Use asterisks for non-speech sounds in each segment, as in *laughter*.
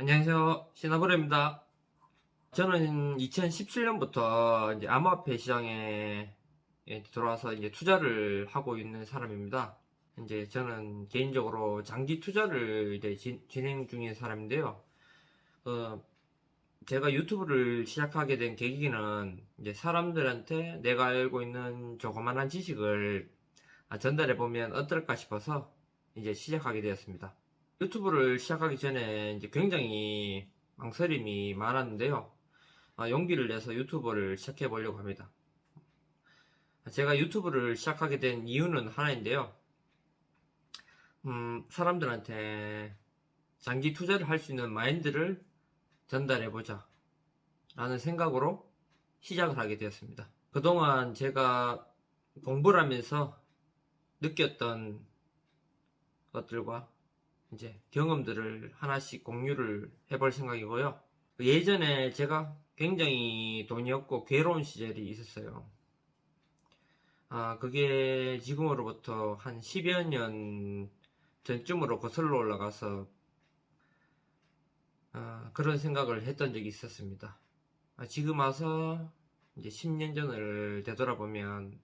안녕하세요. 시나브레입니다. 저는 2017년부터 이제 암호화폐 시장에 예, 들어와서 이제 투자를 하고 있는 사람입니다. 이제 저는 개인적으로 장기 투자를 이제 진, 진행 중인 사람인데요. 어, 제가 유튜브를 시작하게 된 계기는 이제 사람들한테 내가 알고 있는 조그만한 지식을 아, 전달해 보면 어떨까 싶어서 이제 시작하게 되었습니다. 유튜브를 시작하기 전에 이제 굉장히 망설임이 많았는데요. 아, 용기를 내서 유튜브를 시작해 보려고 합니다. 제가 유튜브를 시작하게 된 이유는 하나인데요. 음, 사람들한테 장기 투자를 할 수 있는 마인드를 전달해 보자. 라는 생각으로 시작을 하게 되었습니다. 그동안 제가 공부를 하면서 느꼈던 것들과 이제 경험들을 하나씩 공유를 해볼 생각이고요. 예전에 제가 굉장히 돈이 없고 괴로운 시절이 있었어요. 아, 그게 지금으로부터 한 10여 년 전쯤으로 거슬러 올라가서 아, 그런 생각을 했던 적이 있었습니다. 아, 지금 와서 이제 10년 전을 되돌아보면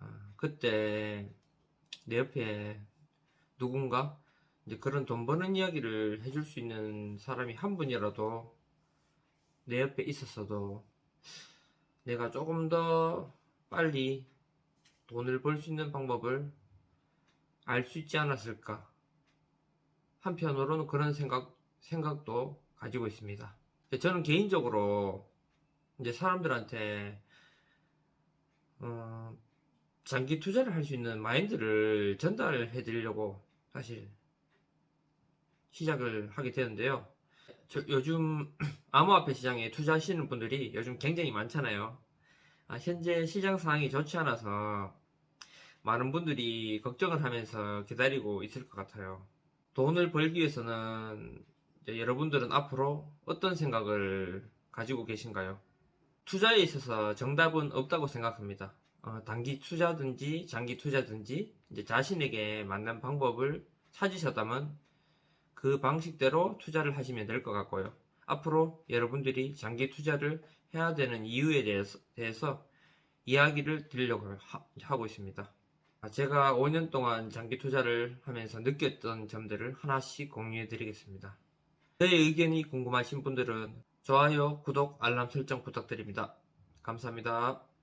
아, 그때 내 옆에 누군가 이제 그런 돈 버는 이야기를 해줄 수 있는 사람이 한 분이라도 내 옆에 있었어도 내가 조금 더 빨리 돈을 벌 수 있는 방법을 알 수 있지 않았을까. 한편으로는 그런 생각, 생각도 가지고 있습니다. 저는 개인적으로 이제 사람들한테, 어, 장기 투자를 할 수 있는 마인드를 전달해 드리려고 사실 시작을 하게 되는데요. 저 요즘 *clears throat* 암호화폐 시장에 투자하시는 분들이 요즘 굉장히 많잖아요. 아, 현재 시장 상황이 좋지 않아서 많은 분들이 걱정을 하면서 기다리고 있을 것 같아요. 돈을 벌기 위해서는 여러분들은 앞으로 어떤 생각을 가지고 계신가요? 투자에 있어서 정답은 없다고 생각합니다. 어, 단기 투자든지 장기 투자든지 이제 자신에게 맞는 방법을 찾으셨다면 그 방식대로 투자를 하시면 될 것 같고요. 앞으로 여러분들이 장기 투자를 해야 되는 이유에 대해서, 대해서 이야기를 드리려고 하, 고 있습니다. 아, 제가 5년 동안 장기 투자를 하면서 느꼈던 점들을 하나씩 공유해 드리겠습니다. 저의 의견이 궁금하신 분들은 좋아요, 구독, 알람 설정 부탁드립니다. 감사합니다.